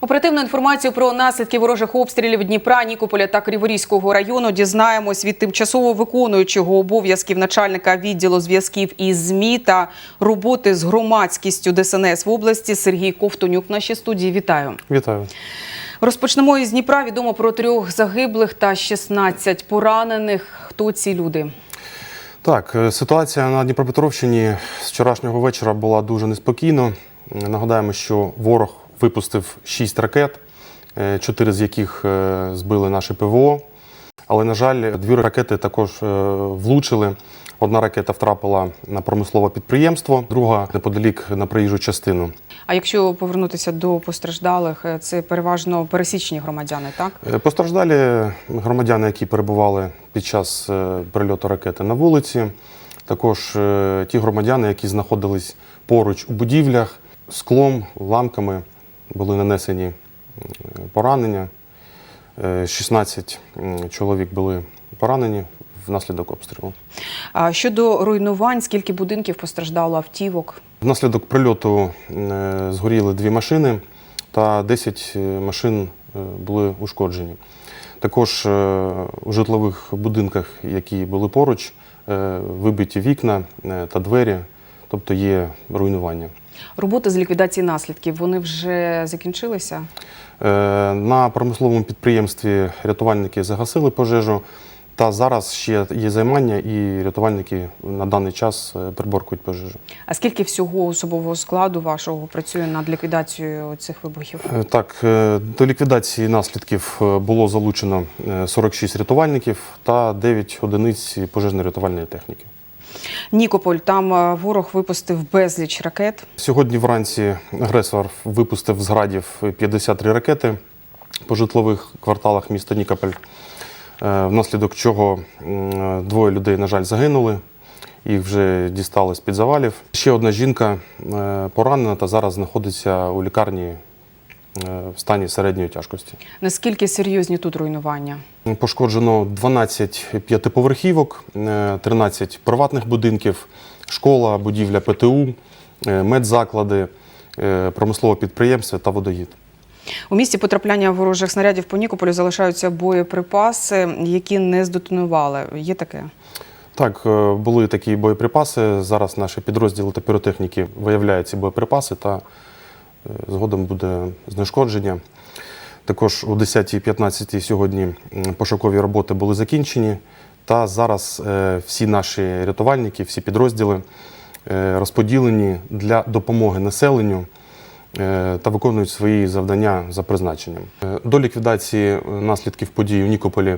Оперативну інформацію про наслідки ворожих обстрілів Дніпра, Нікополя та Криворізького району дізнаємось від тимчасово виконуючого обов'язків начальника відділу зв'язків із ЗМІ та роботи з громадськістю ДСНС в області Сергій Ковтонюк. В нашій студії вітаю. Вітаю. Розпочнемо із Дніпра. Відомо про трьох загиблих та 16 поранених. Хто ці люди? Так, е, ситуація на Дніпропетровщині з вчорашнього вечора була дуже неспокійна. Е, Нагадаємо, що ворог випустив 6 ракет, 4 з яких е, збили наше ПВО. Але, на жаль, дві ракети також е, влучили. Одна ракета втрапила на промислове підприємство, друга неподалік на проїжджу частину. А якщо повернутися до постраждалих, е, це переважно пересічні громадяни, так? Е, Постраждалі громадяни, які перебували під час е, прильоту ракети на вулиці. Також е, ті громадяни, які знаходились поруч у будівлях, склом, ламками були нанесені поранення. Е, 16 чоловік були поранені внаслідок обстрілу. А щодо руйнувань, скільки будинків постраждало автівок? Внаслідок прильоту е, згоріли дві машини та 10 е, машин е, були ушкоджені. Також е, у житлових будинках, які були поруч, е, вибиті вікна е, та двері, тобто є руйнування. Роботи з ліквідації наслідків вони вже закінчилися. Е, На промисловому підприємстві рятувальники загасили пожежу. Та зараз ще є займання, і рятувальники на даний час е, приборкують пожежу. А скільки всього особового складу вашого працює над ліквідацією цих вибухів? Е, Так, до ліквідації наслідків було залучено е, 46 рятувальників та 9 одиниць пожежно-рятувальної техніки. Нікополь там е, ворог випустив безліч ракет. Сьогодні вранці агресор випустив з градів 53 ракети по житлових кварталах міста Нікополь, е, внаслідок чого двоє людей, на жаль, загинули. Їх вже дістали з-під завалів. Ще одна жінка е, поранена та зараз знаходиться у лікарні е, в стані середньої тяжкості. Наскільки серйозні тут руйнування? Пошкоджено 12 п'ятиповерхівок, е, 13 приватних будинків, школа, будівля ПТУ, е, медзаклади, е, промислове підприємство та водоїд. У місті потрапляння ворожих снарядів по Нікополю залишаються боєприпаси, які не здетонували. Є таке? Так, е, були такі боєприпаси. Зараз наші підрозділи та піротехніки виявляють ці боєприпаси та е, згодом буде знешкодження. Також о 10.15 сьогодні пошукові роботи були закінчені. Та зараз е, всі наші рятувальники, всі підрозділи е, розподілені для допомоги населенню е, та виконують свої завдання за призначенням. До ліквідації наслідків подій у Нікополі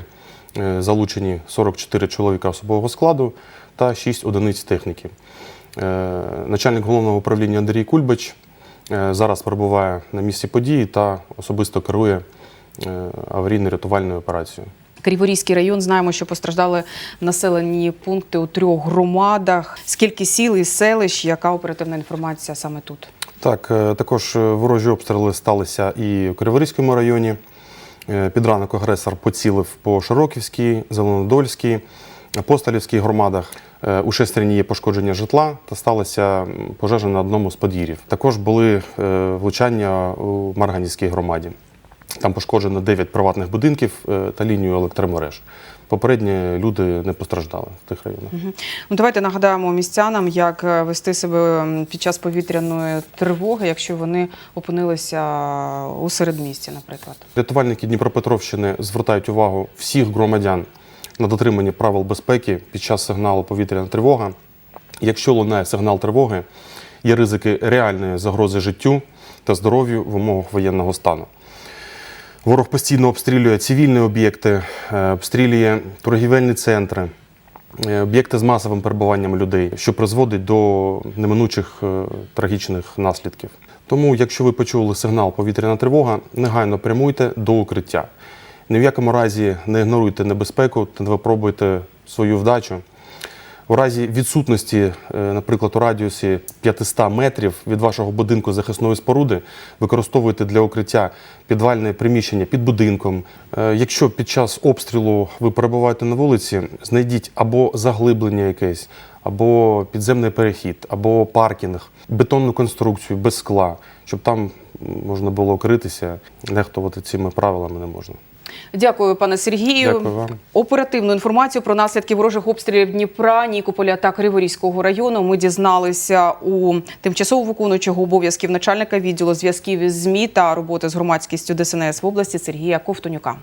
залучені 44 чоловіка особового складу та 6 одиниць техніки. Начальник головного управління Андрій Кульбач зараз перебуває на місці події та особисто керує е, аварійно-рятувальною операцією. Криворізький район знаємо, що постраждали населені пункти у трьох громадах. Скільки сіл і селищ, яка оперативна інформація саме тут? Так, е, також е, ворожі обстріли сталися і в Криворізькому районі. Е, Під ранок агресор поцілив по Широківській, Зеленодольській, Апостолівській громадах. Е, У Шестерні є пошкодження житла та сталася пожежа на одному з подвір'їв. Також були е, влучання у Марганівській громаді. Там пошкоджено 9 приватних будинків е, та лінію електромереж. Попередньо люди не постраждали в тих районах. Ну, давайте нагадаємо містянам, як вести себе під час повітряної тривоги, якщо вони опинилися у середмісті, наприклад. Рятувальники Дніпропетровщини звертають увагу всіх громадян на дотримання правил безпеки під час сигналу повітряна тривога. Якщо лунає сигнал тривоги, є ризики реальної загрози життю та здоров'ю в умовах воєнного стану. Ворог постійно обстрілює цивільні об'єкти, е, обстрілює торгівельні центри, е, об'єкти з масовим перебуванням людей, що призводить до неминучих е, трагічних наслідків. Тому, якщо ви почули сигнал повітряна тривога, негайно прямуйте до укриття. Ні в якому разі не ігноруйте небезпеку та не випробуйте свою вдачу. У разі відсутності, е, наприклад, у радіусі 500 метрів від вашого будинку захисної споруди, використовуйте для укриття підвальне приміщення під будинком. Е, Якщо під час обстрілу ви перебуваєте на вулиці, знайдіть або заглиблення якесь, або підземний перехід, або паркінг, бетонну конструкцію без скла, щоб там можна було укритися. Нехтувати цими правилами не можна. Дякую, пане Сергію. Дякую вам. Оперативну інформацію про наслідки ворожих обстрілів Дніпра, Нікополя та Криворізького району ми дізналися у тимчасово виконуючого обов'язків начальника відділу зв'язків із ЗМІ та роботи з громадськістю ДСНС в області Сергія Ковтонюка.